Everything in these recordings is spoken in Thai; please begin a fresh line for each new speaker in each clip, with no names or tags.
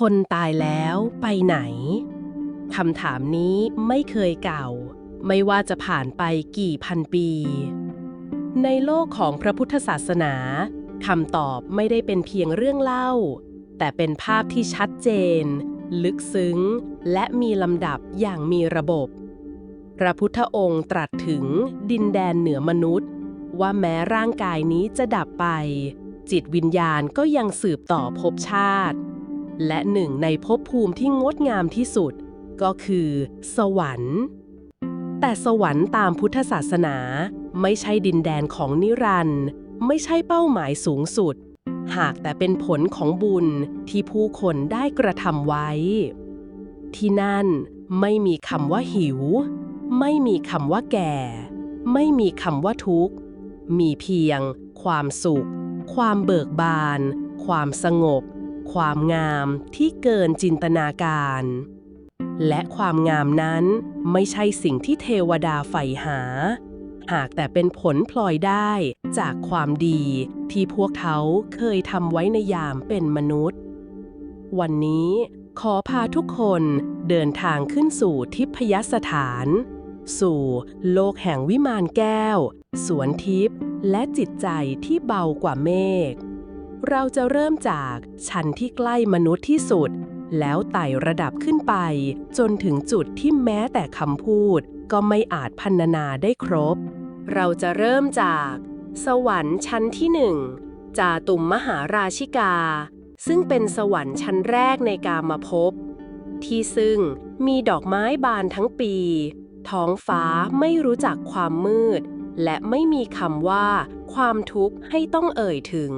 คนตายแล้วไปไหนคำถามนี้ไม่เคยเก่า ไม่ว่าจะผ่านไปกี่พันปี ในโลกของพระพุทธศาสนาคำตอบไม่ได้เป็นเพียงเรื่องเล่า แต่เป็นภาพที่ชัดเจน ลึกซึ้ง และมีลำดับอย่างมีระบบ พระพุทธองค์ตรัสถึงดินแดนเหนือมนุษย์ ว่าแม้ร่างกายนี้จะดับไป จิตวิญญาณก็ยังสืบต่อภพชาติ และหนึ่งในภพภูมิที่งดงามที่สุด ก็คือ สวรรค์ แต่สวรรค์ตามพุทธศาสนา ไม่ใช่ดินแดนของนิรันดร์ไม่ใช่เป้าหมายสูงสุด หากแต่เป็นผลของบุญที่ผู้คนได้กระทำไว้ ที่นั่นไม่มีคำว่าหิว ไม่มีคำว่าแก่ ไม่มีคำว่าทุกข์ มีเพียง ความสุข ความเบิกบาน ความสงบ ความงามที่เกินจินตนาการ และความงามนั้นไม่ใช่สิ่งที่เทวดาใฝ่หา หากแต่เป็นผลพลอยได้จากความดีที่พวกเขาเคยทำไว้ในยามเป็นมนุษย์ วันนี้ขอพาทุกคนเดินทางขึ้นสู่ทิพยสถาน สู่โลกแห่งวิมานแก้ว สวนทิพย์และจิตใจที่เบากว่าเมฆ เราจะเริ่มจากชั้นที่ใกล้มนุษย์ที่สุด แล้วไต่ระดับขึ้นไป จนถึงจุดที่แม้แต่คำพูด ก็ไม่อาจพรรณนาได้ครบ เราจะเริ่มจาก สวรรค์ชั้นที่หนึ่งจาตุมมหาราชิกา ซึ่งเป็นสวรรค์ชั้นแรกในกามภพที่ซึ่งมีดอกไม้บานทั้งปี ท้องฟ้าไม่รู้จักความมืด และไม่มีคำว่า ความทุกข์ให้ต้องเอ่ยถึง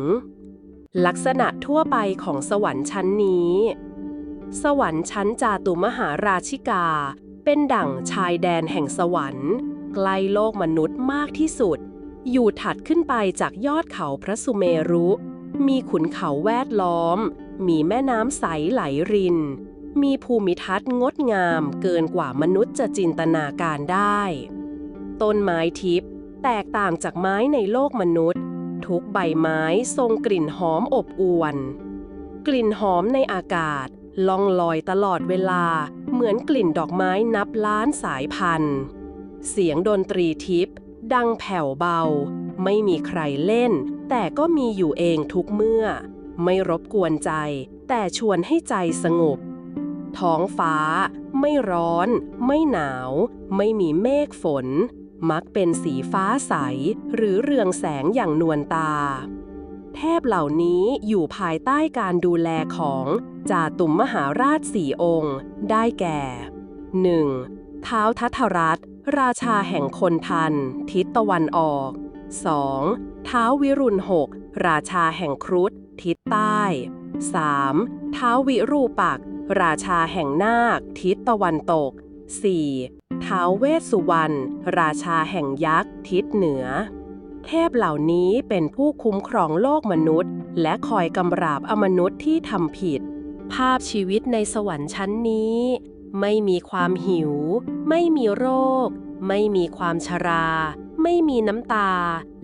ลักษณะทั่วไปของสวรรค์ชั้นนี้ สวรรค์ชั้นจาตุมหาราชิกา เป็นดั่งชายแดนแห่งสวรรค์ใกล้โลกมนุษย์มากที่สุด อยู่ถัดขึ้นไปจากยอดเขาพระสุเมรุ มีขุนเขาแวดล้อม มีแม่น้ำใสไหลริน มีภูมิทัศน์งดงามเกินกว่ามนุษย์จะจินตนาการได้ ต้นไม้ทิพย์แตกต่างจากไม้ในโลกมนุษย์ ทุกใบไม้ทรงกลิ่นหอมอบอวลกลิ่นหอมในอากาศล่องลอยตลอดเวลา เหมือนกลิ่นดอกไม้นับล้านสายพันธุ์ เสียงดนตรีทิพย์ดังแผ่วเบา ไม่มีใครเล่น แต่ก็มีอยู่เองทุกเมื่อ ไม่รบกวนใจ แต่ชวนให้ใจสงบ ท้องฟ้า ไม่ร้อน ไม่หนาว ไม่มีเมฆฝน มักเป็นสีฟ้าใส หรือเรืองแสงอย่างนวลตาแทบเหล่านี้อยู่ภายใต้การดูแลของจ่าตุ่มมหาราชสี่องค์ ได้แก่ 1. ท้าวทัทรัตราชาแห่งคนทัน ทิศตะวันออก 2. ท้าววิรุณหกราชาแห่งครุฑทิศใต้ 3. ท้าววิรูปัก ราชาแห่งนาค ทิศตะวันตก 4. ท้าวเวสสุวรรณราชาแห่งยักษ์ ทิศเหนือ เทพเหล่านี้เป็นผู้คุ้มครองโลกมนุษย์ และคอยกำราบอมนุษย์ที่ทำผิด ภาพชีวิตในสวรรค์ชั้นนี้ ไม่มีความหิว ไม่มีโรค ไม่มีความชรา ไม่มีน้ำตา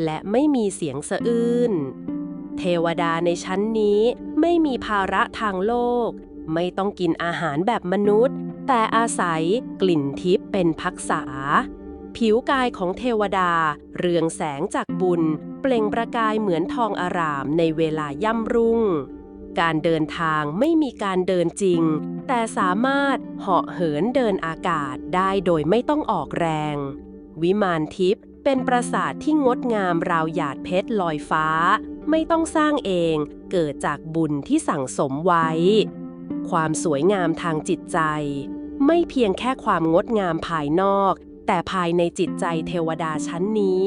และไม่มีเสียงสะอื้นเทวดาในชั้นนี้ไม่มีภาระทางโลก ไม่ต้องกินอาหารแบบมนุษย์ แต่อาศัยกลิ่นทิพย์เป็นพักษา ผิวกายของเทวดา เรืองแสงจากบุญ เปล่งประกายเหมือนทองอารามในเวลาย่ำรุ่ง การเดินทางไม่มีการเดินจริง แต่สามารถเหาะเหินเดินอากาศได้โดยไม่ต้องออกแรง วิมานทิพย์เป็นปราสาทที่งดงามราวหยาดเพชรลอยฟ้า ไม่ต้องสร้างเองเกิดจากบุญที่สั่งสมไว้ ความสวยงามทางจิตใจ ไม่เพียงแค่ความงดงามภายนอก แต่ภายในจิตใจเทวดาชั้นนี้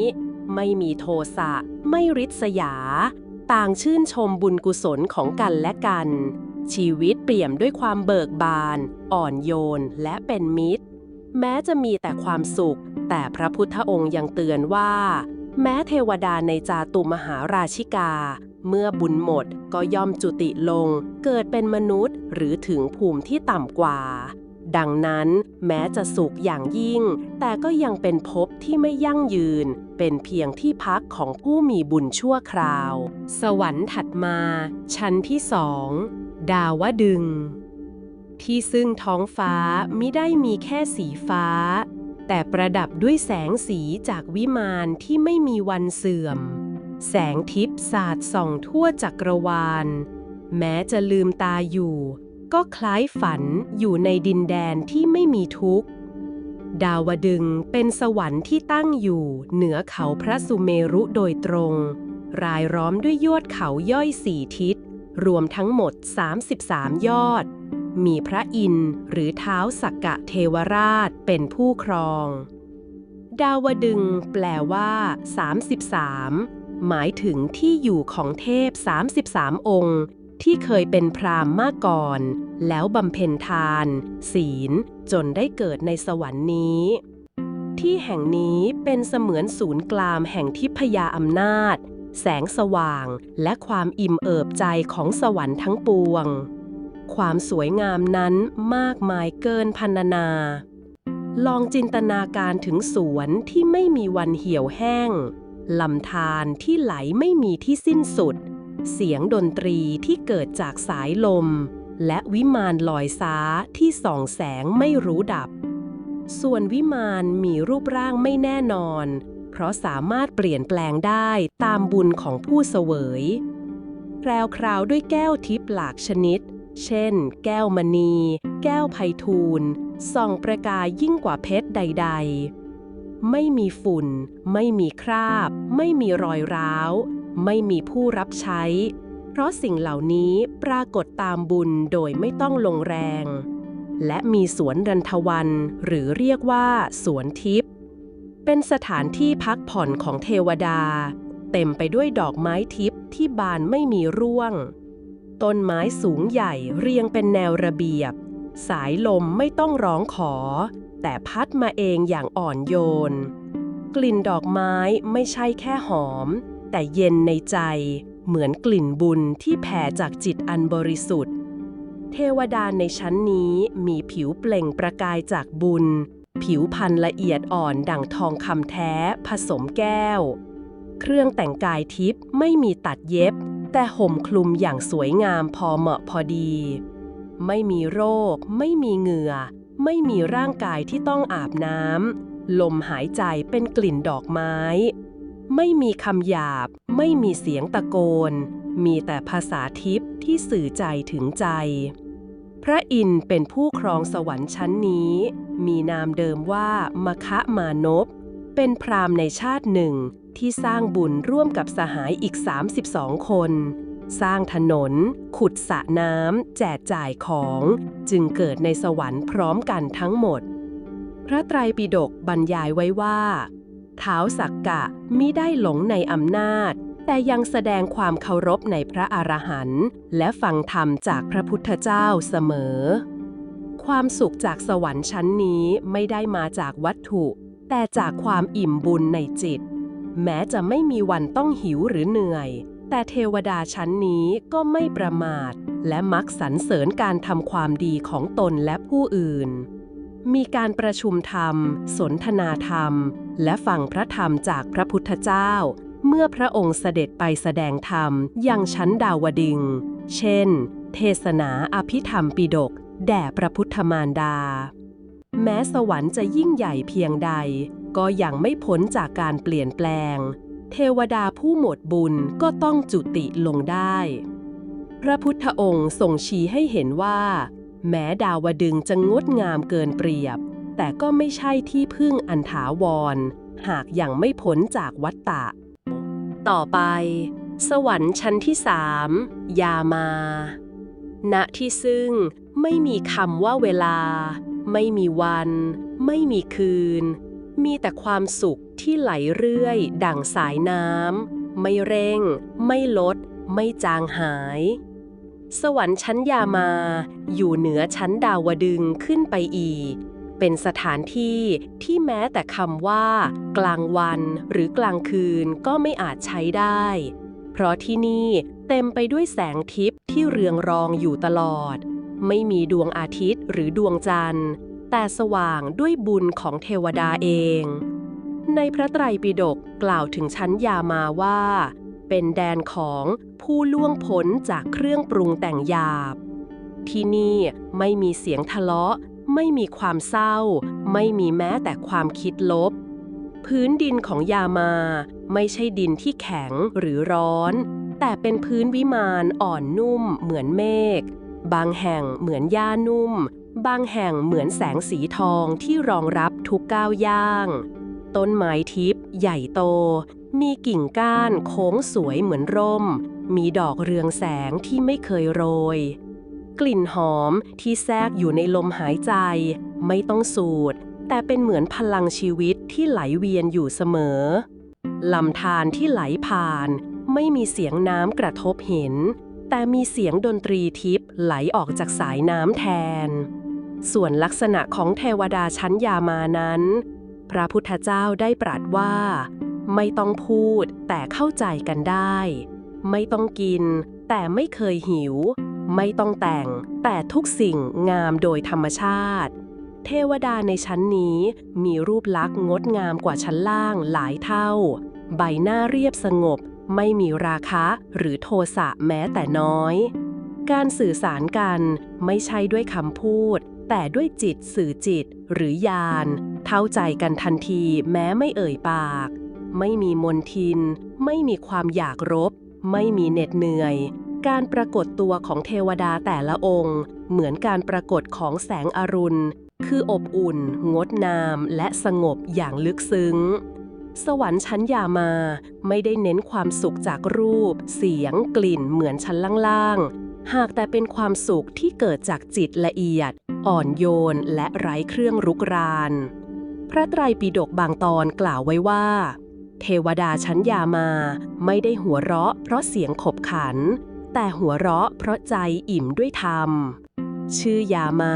ไม่มีโทสะ ไม่ริษยา ต่างชื่นชมบุญกุศลของกันและกัน ชีวิตเปี่ยมด้วยความเบิกบาน อ่อนโยนและเป็นมิตร แม้จะมีแต่ความสุข แต่พระพุทธองค์ยังเตือนว่า แม้เทวดาในจาตุมหาราชิกาเมื่อบุญหมดก็ย่อมจุติลง เกิดเป็นมนุษย์หรือถึงภูมิที่ต่ำกว่า ดังนั้นแม้จะสุขอย่างยิ่ง แต่ก็ยังเป็นภพที่ไม่ยั่งยืน เป็นเพียงที่พักของผู้มีบุญชั่วคราว สวรรค์ถัดมา ชั้นที่สองดาวดึง ที่ซึ่งท้องฟ้ามิได้มีแค่สีฟ้า แต่ประดับด้วยแสงสีจากวิมานที่ไม่มีวันเสื่อม แสงทิพย์สาดส่องทั่วจักรวาล แม้จะลืมตาอยู่ ก็คล้ายฝันอยู่ในดินแดนที่ไม่มีทุกข์ ดาวดึงเป็นสวรรค์ที่ตั้งอยู่เหนือเขาพระสุเมรุโดยตรง รายล้อมด้วยยอดเขาย่อยสี่ทิศ รวมทั้งหมด 33 ยอด มีพระอินทร์หรือเท้าสักกะเทวราชเป็นผู้ครอง ดาวดึงแปลว่า 33 หมายถึงที่อยู่ของเทพ 33 องค์ ที่เคยเป็นพรามมาก่อน แล้วบำเพ็ญทาน ศีล จนได้เกิดในสวรรค์นี้ ที่แห่งนี้เป็นเสมือนศูนย์กลางแห่งทิพยาอำนาจ แสงสว่างและความอิ่มเอิบใจของสวรรค์ทั้งปวง ความสวยงามนั้นมากมายเกินพรรณนา ลองจินตนาการถึงสวนที่ไม่มีวันเหี่ยวแห้งลำธารที่ไหลไม่มีที่สิ้นสุด เสียงดนตรีที่เกิดจากสายลม และวิมานลอยซ้าที่ส่องแสงไม่รู้ดับ ส่วนวิมานมีรูปร่างไม่แน่นอน เพราะสามารถเปลี่ยนแปลงได้ตามบุญของผู้เสวยแพรวคราวด้วยแก้วทิพย์หลากชนิด เช่น แก้วมณี แก้วไพทูลส่องประกายยิ่งกว่าเพชรใด ๆ ไม่มีฝุ่น ไม่มีคราบ ไม่มีรอยร้าว ไม่มีผู้รับใช้ เพราะสิ่งเหล่านี้ปรากฏตามบุญโดยไม่ต้องลงแรง และมีสวนรันทวัน หรือเรียกว่า สวนทิพย์เป็นสถานที่พักผ่อนของเทวดา เต็มไปด้วยดอกไม้ทิพย์ที่บานไม่มีร่วง ต้นไม้สูงใหญ่เรียงเป็นแนวระเบียบ สายลมไม่ต้องร้องขอ แต่พัดมาเองอย่างอ่อนโยน กลิ่นดอกไม้ไม่ใช่แค่หอม แต่เย็นในใจเหมือนกลิ่นบุญที่แผ่จากจิตอันบริสุทธิ์ เทวดาในชั้นนี้มีผิวเปล่งประกายจากบุญ ผิวพรรณละเอียดอ่อนดั่งทองคำแท้ ผสมแก้ว เครื่องแต่งกายทิพย์ไม่มีตัดเย็บ แต่ห่มคลุมอย่างสวยงามพอเหมาะพอดี ไม่มีโรค ไม่มีเหงื่อ ไม่มีร่างกายที่ต้องอาบน้ำลมหายใจเป็นกลิ่นดอกไม้ ไม่มีคำหยาบ ไม่มีเสียงตะโกน มีแต่ภาษาทิพย์ที่สื่อใจถึงใจ พระอินทร์เป็นผู้ครองสวรรค์ชั้นนี้ มีนามเดิมว่ามคะมานพเป็นพราหมณ์ในชาติหนึ่งที่สร้างบุญร่วมกับสหายอีก 32 คน สร้างถนน ขุดสระน้ำแจกจ่ายของ จึงเกิดในสวรรค์พร้อมกันทั้งหมด พระไตรปิฎกบรรยายไว้ว่า ท้าวสักกะมิได้หลงในอำนาจ แต่ยังแสดงความเคารพในพระอรหันต์และฟังธรรมจากพระพุทธเจ้าเสมอ ความสุขจากสวรรค์ชั้นนี้ไม่ได้มาจากวัตถุ แต่จากความอิ่มบุญในจิต แม้จะไม่มีวันต้องหิวหรือเหนื่อย แต่เทวดาชั้นนี้ก็ไม่ประมาท และมักสรรเสริญการทำความดีของตนและผู้อื่น มีการประชุมธรรม สนทนาธรรม และฟังพระธรรมจากพระพุทธเจ้า เมื่อพระองค์เสด็จไปแสดงธรรมยังชั้นดาวดึง เช่น เทศนาอภิธรรมปิฎกแด่พระพุทธมารดา แม้สวรรค์จะยิ่งใหญ่เพียงใด ก็ยังไม่พ้นจากการเปลี่ยนแปลง เทวดาผู้หมดบุญก็ต้องจุติลงได้ พระพุทธองค์ทรงชี้ให้เห็นว่า แม้ดาวดึงจะงดงามเกินเปรียบ แต่ก็ไม่ใช่ที่พึ่งอันถาวร หากยังไม่พ้นจากวัฏฏะ ต่อไป สวรรค์ชั้นที่สามยามา ณที่ซึ่งไม่มีคำว่าเวลา ไม่มีวัน ไม่มีคืน มีแต่ความสุขที่ไหลเรื่อย ดั่งสายน้ำไม่เร่ง ไม่ลด ไม่จางหาย สวรรค์ชั้นยามา อยู่เหนือชั้นดาวดึงขึ้นไปอีก เป็นสถานที่ที่แม้แต่คำว่า กลางวันหรือกลางคืนก็ไม่อาจใช้ได้ เพราะที่นี่เต็มไปด้วยแสงทิพย์ที่เรืองรองอยู่ตลอด ไม่มีดวงอาทิตย์หรือดวงจันทร์ แต่สว่างด้วยบุญของเทวดาเอง ในพระไตรปิฎกกล่าวถึงชั้นยามาว่า เป็นแดนของผู้ล่วงพ้นจากเครื่องปรุงแต่งหยาบ ที่นี่ไม่มีเสียงทะเลาะ ไม่มีความเศร้า ไม่มีแม้แต่ความคิดลบ พื้นดินของยามาไม่ใช่ดินที่แข็งหรือร้อน แต่เป็นพื้นวิมานอ่อนนุ่มเหมือนเมฆ บางแห่งเหมือนหญ้านุ่ม บางแห่งเหมือนแสงสีทองที่รองรับทุกก้าวย่าง ต้นไม้ทิพย์ใหญ่โต มีกิ่งก้านโค้งสวยเหมือนร่ม มีดอกเรืองแสงที่ไม่เคยโรย กลิ่นหอมที่แทรกอยู่ในลมหายใจ ไม่ต้องสูด แต่เป็นเหมือนพลังชีวิตที่ไหลเวียนอยู่เสมอ ลำธารที่ไหลผ่าน ไม่มีเสียงน้ำกระทบเห็น แต่มีเสียงดนตรีทิพย์ไหลออกจากสายน้ำแทน ส่วนลักษณะของเทวดาชั้นยามานั้น พระพุทธเจ้าได้ตรัสว่า ไม่ต้องพูด แต่เข้าใจกันได้ ไม่ต้องกิน แต่ไม่เคยหิว ไม่ต้องแต่ง แต่ทุกสิ่งงามโดยธรรมชาติ เทวดาในชั้นนี้มีรูปลักษณ์งดงามกว่าชั้นล่างหลายเท่า ใบหน้าเรียบสงบ ไม่มีราคะหรือโทสะแม้แต่น้อย การสื่อสารกันไม่ใช่ด้วยคำพูด แต่ด้วยจิตสื่อจิตหรือญาณ เข้าใจกันทันทีแม้ไม่เอ่ยปาก ไม่มีมนทิน ไม่มีความอยากรบ ไม่มีเหน็ดเหนื่อย การปรากฏตัวของเทวดาแต่ละองค์ เหมือนการปรากฏของแสงอรุณ คืออบอุ่น งดงาม และสงบอย่างลึกซึ้ง สวรรค์ชั้นยามาไม่ได้เน้นความสุขจากรูป เสียง กลิ่น เหมือนชั้นล่างๆ หากแต่เป็นความสุขที่เกิดจากจิตละเอียด อ่อนโยน และไร้เครื่องรุกรานพระไตรปิฎกบางตอนกล่าวไว้ว่า เทวดาชั้นยามา ไม่ได้หัวเราะ เพราะเสียงขบขัน แต่หัวเราะเพราะใจอิ่มด้วยธรรม ชื่อยามา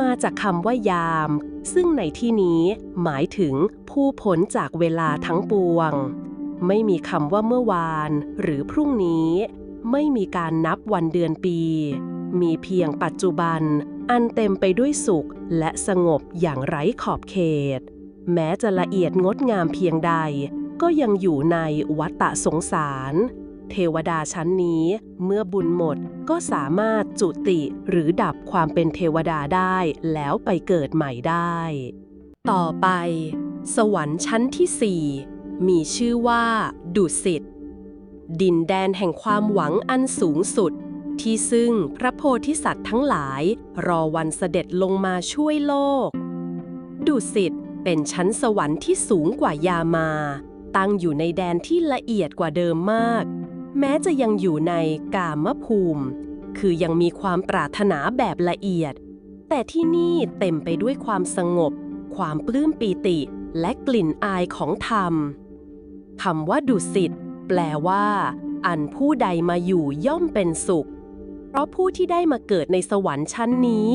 มาจากคำว่ายาม ซึ่งในที่นี้หมายถึงผู้พ้นจากเวลาทั้งปวง ไม่มีคำว่าเมื่อวานหรือพรุ่งนี้ ไม่มีการนับวันเดือนปี มีเพียงปัจจุบัน อันเต็มไปด้วยสุขและสงบอย่างไร้ขอบเขตแม้จะละเอียดงดงามเพียงใด ก็ยังอยู่ในวัฏฏะสงสาร เทวดาชั้นนี้เมื่อบุญหมดก็สามารถจุติหรือดับความเป็นเทวดาได้แล้วไปเกิดใหม่ได้ ต่อไป สวรรค์ชั้นที่สี่มีชื่อว่า ดุสิตดินแดนแห่งความหวังอันสูงสุด ที่ซึ่งพระโพธิสัตว์ทั้งหลาย รอวันเสด็จลงมาช่วยโลก ดุสิตเป็นชั้นสวรรค์ที่สูงกว่ายามา ตั้งอยู่ในแดนที่ละเอียดกว่าเดิมมาก แม้จะยังอยู่ในกามภูมิ คือยังมีความปรารถนาแบบละเอียด แต่ที่นี่เต็มไปด้วยความสงบ ความปลื้มปีติ และกลิ่นอายของธรรมคำว่าดุสิตแปลว่า อันผู้ใดมาอยู่ย่อมเป็นสุข เพราะผู้ที่ได้มาเกิดในสวรรค์ชั้นนี้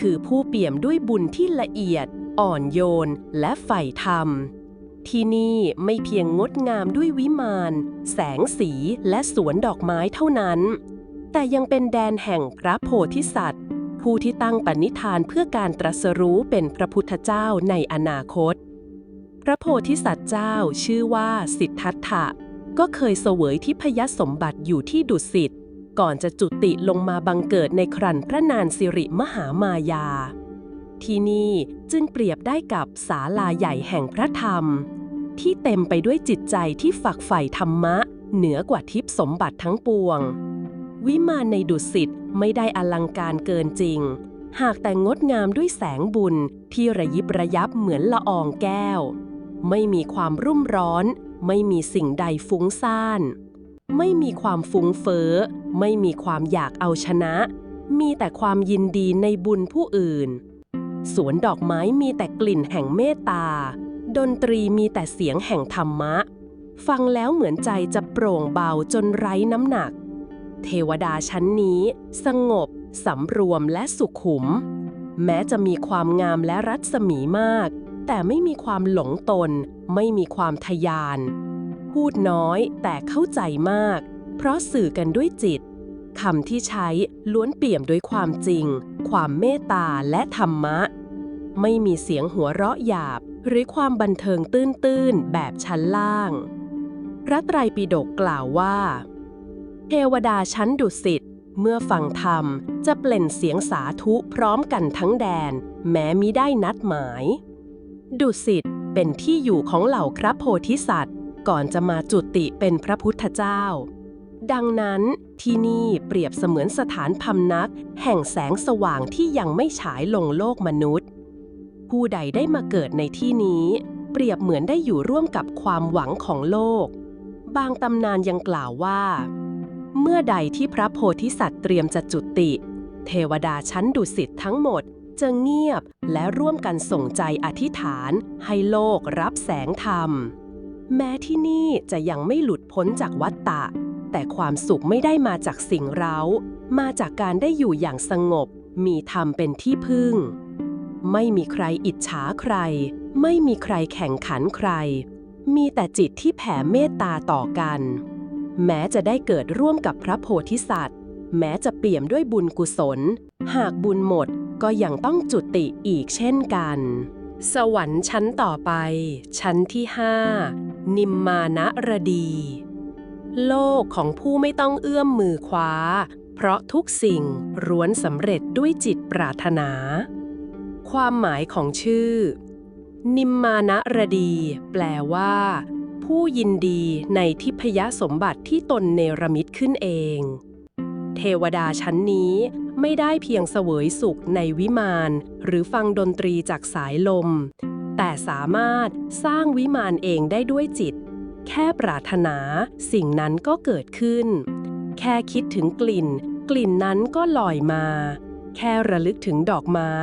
คือผู้เปี่ยมด้วยบุญที่ละเอียด อ่อนโยน และใฝ่ธรรม ที่นี่ไม่เพียงงดงามด้วยวิมาน แสงสีและสวนดอกไม้เท่านั้น แต่ยังเป็นแดนแห่งพระโพธิสัตว์ ผู้ที่ตั้งปณิธานเพื่อการตรัสรู้เป็นพระพุทธเจ้าในอนาคต พระโพธิสัตว์เจ้าชื่อว่าสิทธัตถะ ก็เคยเสวยทิพยสมบัติอยู่ที่ดุสิตก่อนจะจุติลงมาบังเกิดในครันพระนานสิริมหามายา ที่นี่จึงเปรียบได้กับศาลาใหญ่แห่งพระธรรม ที่เต็มไปด้วยจิตใจที่ฝักใฝ่ธรรมะ เหนือกว่าทิพสมบัติทั้งปวง วิมานในดุสิตไม่ได้อลังการเกินจริง หากแต่งดงามด้วยแสงบุญที่ระยิบระยับเหมือนละอองแก้ว ไม่มีความรุ่มร้อน ไม่มีสิ่งใดฟุ้งซ่าน ไม่มีความฟุ้งเฟ้อ ไม่มีความอยากเอาชนะ มีแต่ความยินดีในบุญผู้อื่น สวนดอกไม้มีแต่กลิ่นแห่งเมตตา ดนตรีมีแต่เสียงแห่งธรรมะ ฟังแล้วเหมือนใจจะโปร่งเบาจนไร้น้ำหนัก เทวดาชั้นนี้ สงบ สำรวมและสุขุม แม้จะมีความงามและรัศมีมาก แต่ไม่มีความหลงตน ไม่มีความทยาน พูดน้อยแต่เข้าใจมาก เพราะสื่อกันด้วยจิต คำที่ใช้ล้วนเปี่ยมด้วยความจริง ความเมตตาและธรรมะ ไม่มีเสียงหัวเราะหยาบ หรือความบันเทิงตื้นๆ แบบชั้นล่าง พระไตรปิฎกกล่าวว่า เทวดาชั้นดุสิตเมื่อฟังธรรมจะเปล่งเสียงสาธุพร้อมกันทั้งแดน แม้มิได้นัดหมาย ดุสิตเป็นที่อยู่ของเหล่าพระโพธิสัตว์ ก่อนจะมาจุติเป็นพระพุทธเจ้า ดังนั้น ที่นี่เปรียบเสมือนสถานพำนัก แห่งแสงสว่างที่ยังไม่ฉายลงโลกมนุษย์ ผู้ใดได้มาเกิดในที่นี้ เปรียบเหมือนได้อยู่ร่วมกับความหวังของโลก บางตำนานยังกล่าวว่า เมื่อใดที่พระโพธิสัตว์เตรียมจะจุติ เทวดาชั้นดุสิตทั้งหมดจะเงียบและร่วมกันส่งใจอธิษฐาน ให้โลกรับแสงธรรม แม้ที่นี่จะยังไม่หลุดพ้นจากวัฏฏะ แต่ความสุขไม่ได้มาจากสิ่งเร้า มาจากการได้อยู่อย่างสงบ มีธรรมเป็นที่พึ่ง ไม่มีใครอิจฉาใคร ไม่มีใครแข่งขันใคร มีแต่จิตที่แผ่เมตตาต่อกัน แม้จะได้เกิดร่วมกับพระโพธิสัตว์ แม้จะเปี่ยมด้วยบุญกุศล หากบุญหมดก็ยังต้องจุติอีกเช่นกัน สวรรค์ชั้นต่อไป ชั้นที่ห้านิมมานรดี โลกของผู้ไม่ต้องเอื้อมมือคว้าเพราะทุกสิ่งร้วนสำเร็จด้วยจิตปรารถนา ความหมายของชื่อ นิมมานะระดี แปลว่า ผู้ยินดีในทิพยสมบัติที่ตนเนรมิตขึ้นเอง เทวดาชั้นนี้ไม่ได้เพียงเสวยสุขในวิมาน หรือฟังดนตรีจากสายลม แต่สามารถสร้างวิมานเองได้ด้วยจิต แค่ปรารถนา สิ่งนั้นก็เกิดขึ้น แค่คิดถึงกลิ่น กลิ่นนั้นก็ลอยมา แค่ระลึกถึงดอกไม้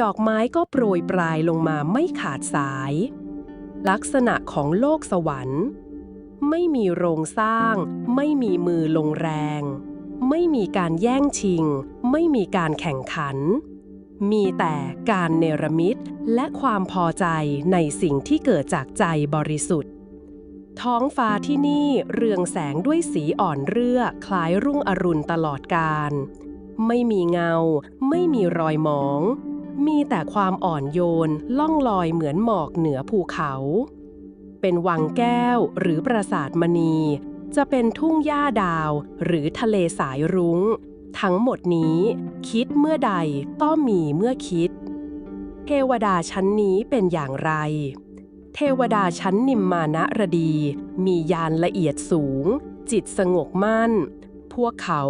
ดอกไม้ก็โปรยปลายลงมาไม่ขาดสาย ลักษณะของโลกสวรรค์ ไม่มีโรงสร้าง ไม่มีมือลงแรง ไม่มีการแย่งชิง ไม่มีการแข่งขันมีแต่การเนรมิตและความพอใจในสิ่งที่เกิดจากใจบริสุทธิ์ ท้องฟ้าที่นี่เรืองแสงด้วยสีอ่อนเรือคล้ายรุ่งอรุณตลอดกาลไม่มีเงา ไม่มีรอยหมอง มีแต่ความอ่อนโยนล่องลอยเหมือนหมอกเหนือภูเขา เป็นวังแก้วหรือปราสาทมณี จะเป็นทุ่งหญ้าดาว หรือทะเลสายรุง้ง ทั้งหมดนี้คิดเมื่อใดต้องมีเมื่อคิด เทวดาชั้นนี้เป็นอย่างไร เทวดาชั้นนิมมานะรดี มียานละเอียดสูง จิตสงบมั่น พวกเขา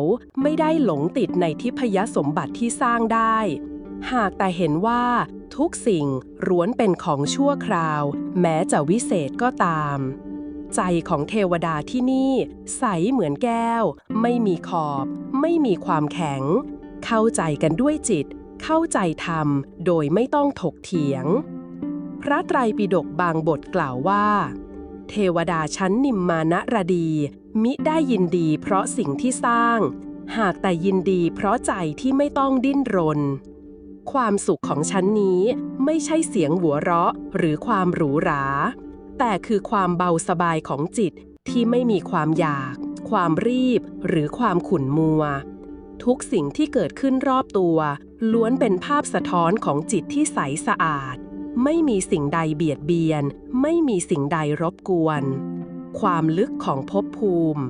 ไม่ได้หลงติดในทิพยสมบัติที่สร้างได้ หากแต่เห็นว่าทุกสิ่งร้วนเป็นของชั่วคราว แม้จะวิเศษก็ตาม ใจของเทวดาที่นี่ ใสเหมือนแก้ว ไม่มีขอบ ไม่มีความแข็ง เข้าใจกันด้วยจิต เข้าใจธรรม โดยไม่ต้องถกเถียง พระไตรปิฎกบางบทกล่าวว่า เทวดาชั้นนิมมานะรดี มิได้ยินดีเพราะสิ่งที่สร้าง หากแต่ยินดีเพราะใจที่ไม่ต้องดิ้นรน ความสุขของชั้นนี้ไม่ใช่เสียงหัวเราะหรือความหรูหรา แต่คือความเบาสบายของจิตที่ไม่มีความอยาก ความรีบ หรือความขุ่นมัว ทุกสิ่งที่เกิดขึ้นรอบตัว ล้วนเป็นภาพสะท้อนของจิตที่ใสสะอาด ไม่มีสิ่งใดเบียดเบียน ไม่มีสิ่งใดรบกวน ความลึกของภพภูมิ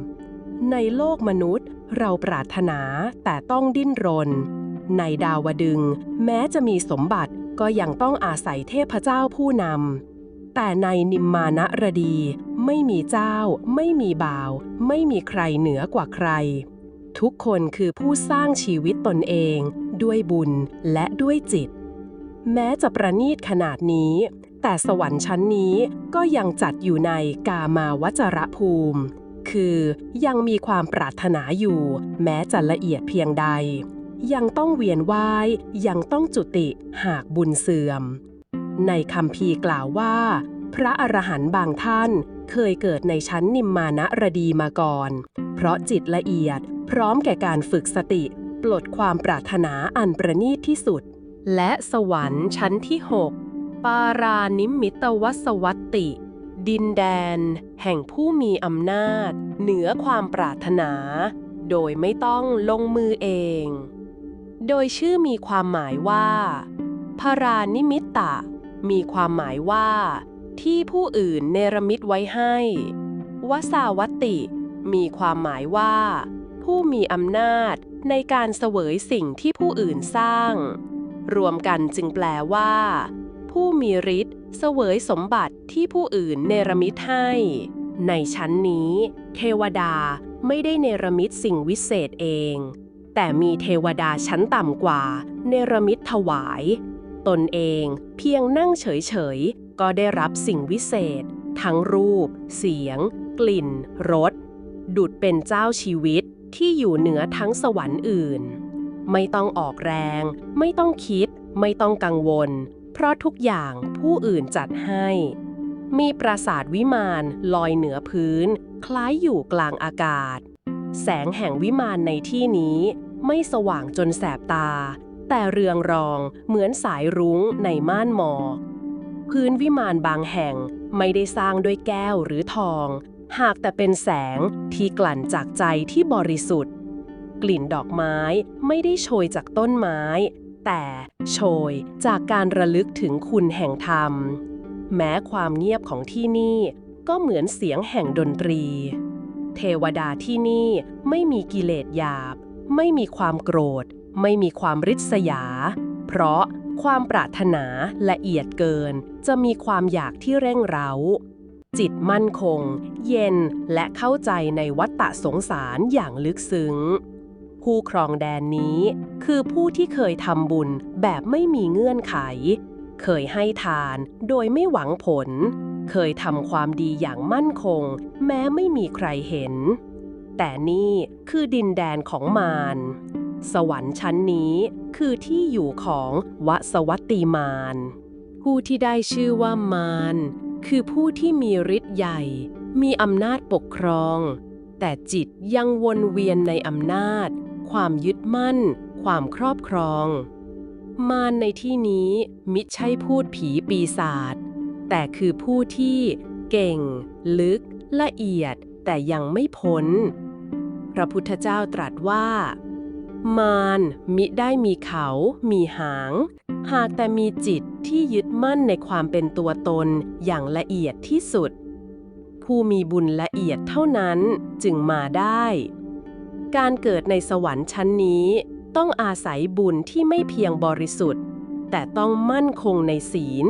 ในโลกมนุษย์ เราปรารถนาแต่ต้องดิ้นรน ในดาวดึง แม้จะมีสมบัติก็ยังต้องอาศัยเทพเจ้าผู้นำ แต่ในนิมมานะรดี ไม่มีเจ้า ไม่มีบ่าว ไม่มีใครเหนือกว่าใคร ทุกคนคือผู้สร้างชีวิตตนเอง ด้วยบุญและด้วยจิต แม้จะประณีตขนาดนี้ แต่สวรรค์ชั้นนี้ก็ยังจัดอยู่ในกามาวจรภูมิ คือยังมีความปรารถนาอยู่ แม้จะละเอียดเพียงใด ยังต้องเวียนว่าย ยังต้องจุติหากบุญเสื่อม ในคำพีกล่าวว่า พระอรหันต์บางท่านเคยเกิดในชั้นนิมมานะรดีมาก่อน เพราะจิตละเอียดพร้อมแก่การฝึกสติ ปลดความปรารถนาอันประณีตที่สุด และสวรรค์ชั้นที่ 6 ปารานิมมิตวสวัตติ ดินแดน แห่งผู้มีอำนาจ เหนือความปรารถนา โดยไม่ต้องลงมือเอง โดยชื่อมีความหมายว่าพารานิมิตตะ มีความหมายว่า ที่ผู้อื่นเนรมิตไว้ให้วสาวัตติ มีความหมายว่า ผู้มีอำนาจในการเสวยสิ่งที่ผู้อื่นสร้าง รวมกันจึงแปลว่า ผู้มีฤทธิ์เสวยสมบัติที่ผู้อื่นเนรมิตให้ ในชั้นนี้ เทวดาไม่ได้เนรมิตสิ่งวิเศษเอง แต่มีเทวดาชั้นต่ำกว่า เนรมิตถวาย ตนเองเพียงนั่งเฉยๆ ก็ได้รับสิ่งวิเศษ ทั้งรูป เสียง กลิ่นรสดุดเป็นเจ้าชีวิตที่อยู่เหนือทั้งสวรรค์อื่น ไม่ต้องออกแรง ไม่ต้องคิด ไม่ต้องกังวล เพราะทุกอย่างผู้อื่นจัดให้ มีปราสาทวิมานลอยเหนือพื้น คล้ายอยู่กลางอากาศ แสงแห่งวิมานในที่นี้ ไม่สว่างจนแสบตา แต่เรืองรองเหมือนสายรุ้งในม่านหมอกพื้นวิมานบางแห่งไม่ได้สร้างด้วยแก้วหรือทอง หากแต่เป็นแสงที่กลั่นจากใจที่บริสุทธิ์ กลิ่นดอกไม้ ไม่ได้โชยจากต้นไม้ แต่โชยจากการระลึกถึงคุณแห่งธรรม แม้ความเงียบของที่นี่ ก็เหมือนเสียงแห่งดนตรี เทวดาที่นี่ไม่มีกิเลสหยาบ ไม่มีความโกรธ ไม่มีความริษยา เพราะความปรารถนาละเอียดเกิน จะมีความอยากที่เร่งเร้า จิตมั่นคง เย็นและเข้าใจในวัฏฏะสงสารอย่างลึกซึ้ง ผู้ครองแดนนี้ คือผู้ที่เคยทำบุญแบบไม่มีเงื่อนไข เคยให้ทานโดยไม่หวังผล เคยทำความดีอย่างมั่นคง แม้ไม่มีใครเห็น แต่นี่คือดินแดนของมารสวรรค์ชั้นนี้คือที่อยู่ของวสวัตติมาร ผู้ที่ได้ชื่อว่ามารคือผู้ที่มีฤทธิ์ใหญ่ มีอำนาจปกครอง แต่จิตยังวนเวียนในอำนาจ ความยึดมั่น ความครอบครอง มารในที่นี้มิใช่พูดผีปีศาจแต่คือผู้ที่เก่ง ลึก ละเอียด แต่ยังไม่พ้น พระพุทธเจ้าตรัสว่า มารมิได้มีเขา มีหาง หากแต่มีจิตที่ยึดมั่นในความเป็นตัวตนอย่างละเอียดที่สุด ผู้มีบุญละเอียดเท่านั้นจึงมาได้ การเกิดในสวรรค์ชั้นนี้ ต้องอาศัยบุญที่ไม่เพียงบริสุทธิ์ แต่ต้องมั่นคงในศีล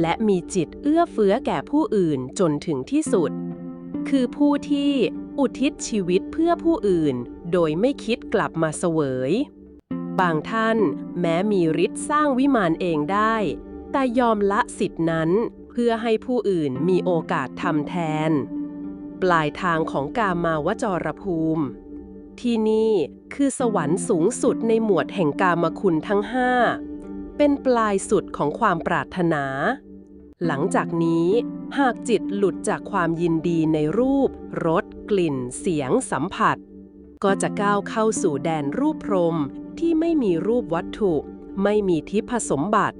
และมีจิตเอื้อเฟื้อแก่ผู้อื่นจนถึงที่สุด คือผู้ที่อุทิศชีวิตเพื่อผู้อื่น โดยไม่คิดกลับมาเสวย บางท่านแม้มีฤทธิ์สร้างวิมานเองได้ แต่ยอมละสิทธินั้นเพื่อให้ผู้อื่นมีโอกาสทำแทน ปลายทางของกามาวจรภูมิ ที่นี่คือสวรรค์สูงสุดในหมวดแห่งกามคุณทั้งห้าเป็นปลายสุดของความปรารถนา หลังจากนี้หากจิตหลุดจากความยินดีในรูป รส กลิ่น เสียง สัมผัส ก็จะก้าวเข้าสู่แดนรูปพรมที่ไม่มีรูปวัตถุ ไม่มีทิพสมบัติ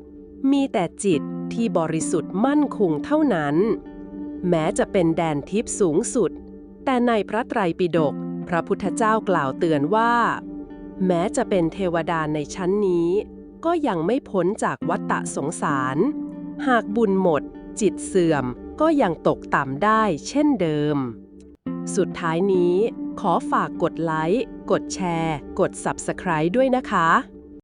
มีแต่จิตที่บริสุทธิ์มั่นคงเท่านั้น แม้จะเป็นแดนทิพสูงสุด แต่ในพระไตรปิฎก พระพุทธเจ้ากล่าวเตือนว่า แม้จะเป็นเทวดาในชั้นนี้ ก็ยังไม่พ้นจากวัฏฏะสงสาร หากบุญหมด จิตเสื่อมก็ยังตกต่ำได้เช่นเดิม สุดท้ายนี้ขอฝากกดไลค์ กดแชร์ กด Subscribe ด้วยนะคะ